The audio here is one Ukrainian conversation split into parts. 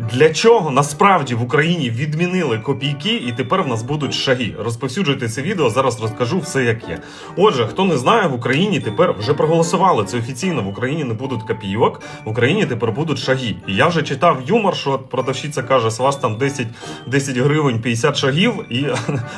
Для чого насправді в Україні відмінили копійки, і тепер в нас будуть шаги? Розповсюджуйте це відео. Зараз розкажу все як є. Отже, хто не знає, в Україні тепер вже проголосували це офіційно. В Україні не будуть копійок, в Україні тепер будуть шаги. І я вже читав юмор, що продавщиця каже, з вас там 10, 10 гривень 50 шагів, і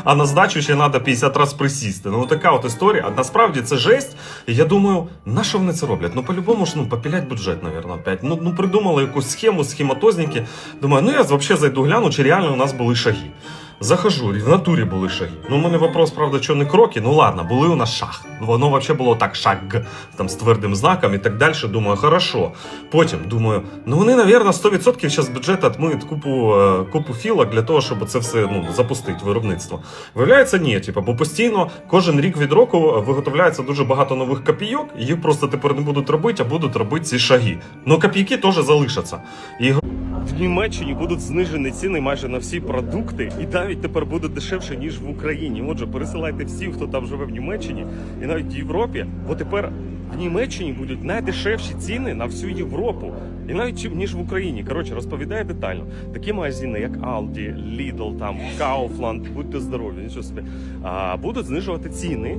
а на здачу ще треба 50 разів присісти. Ну така от історія. А насправді це жесть. Я думаю, на що вони це роблять? Ну по-любому ж ну попілять бюджет, навірно, опять. Ну, ну придумали якусь схему, схематозники. Думаю, ну я взагалі зайду гляну, чи реально у нас були шаги. Захожу, в натурі були шаги. Ну, у мене вопрос, правда, що не кроки. Ну ладно, були у нас шаг. Воно взагалі було так, шаг там з твердим знаком і так далі. Думаю, хорошо. Потім думаю, ну вони, навірно, 100% зараз бюджет відмиють купу, е, купу філок для того, щоб це все ну, запустити виробництво. Виявляється, ні, типу, бо постійно кожен рік від року виготовляється дуже багато нових копійок, і їх просто тепер не будуть робити, а будуть робити ці шаги. Ну копійки теж залишаться. І в Німеччині будуть знижені ціни майже на всі продукти, і навіть тепер буде дешевше ніж в Україні. Отже, пересилайте всіх, хто там живе в Німеччині, і навіть в Європі, бо тепер в Німеччині будуть найдешевші ціни на всю Європу. І навіть ніж в Україні. Коротше, розповідає детально. Такі магазини, як Aldi, Lidl, там Kaufland, будьте здорові, нічого собі, будуть знижувати ціни.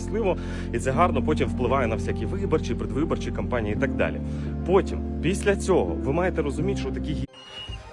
щасливо, і це гарно потім впливає на всякі виборчі, предвиборчі кампанії і так далі. Потім, після цього, ви маєте розуміти, що такі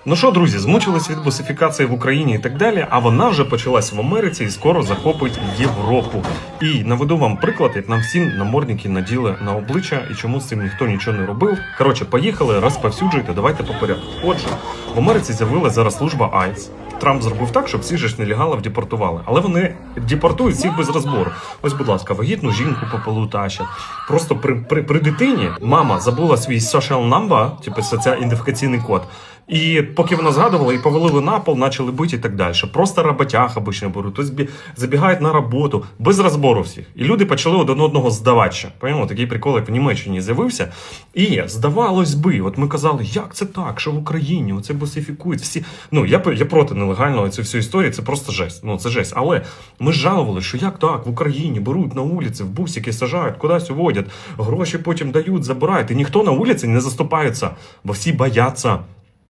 Ну що, друзі, змучились від босифікації в Україні і так далі, а вона вже почалась в Америці і скоро захопить Європу. І наведу вам приклад, як нам всім намордники наділи на обличчя і чому з цим ніхто нічого не робив. Коротше, поїхали, розповсюджуйте, давайте по порядку. Отже, в Америці з'явилася зараз служба ICE. Трамп зробив так, щоб всі ж нелегалів депортували. Але вони депортують всіх без розбору. Ось, будь ласка, вагітну жінку по полу тащать. Просто при, при, при дитині мама забула свій social number, типу ця ідентифікаційний код. І поки вона згадувала, і повалили на пол, почали бити і так далі. Просто роботяг обично беруть, збі- забігають на роботу без розбору всіх. І люди почали один одного здавати. ще. Поняли? Такий прикол, як в Німеччині з'явився. І здавалось би, от ми казали, як це так, що в Україні оце босифікують всі. Ну я я проти нелегального цієї всієї історії, це просто жесть. Ну це жесть. Але ми жалували, що як так в Україні беруть на вулиці, в бусики сажають, кудись уводять, гроші потім дають, забирають. І ніхто на вулиці не заступається, бо всі бояться.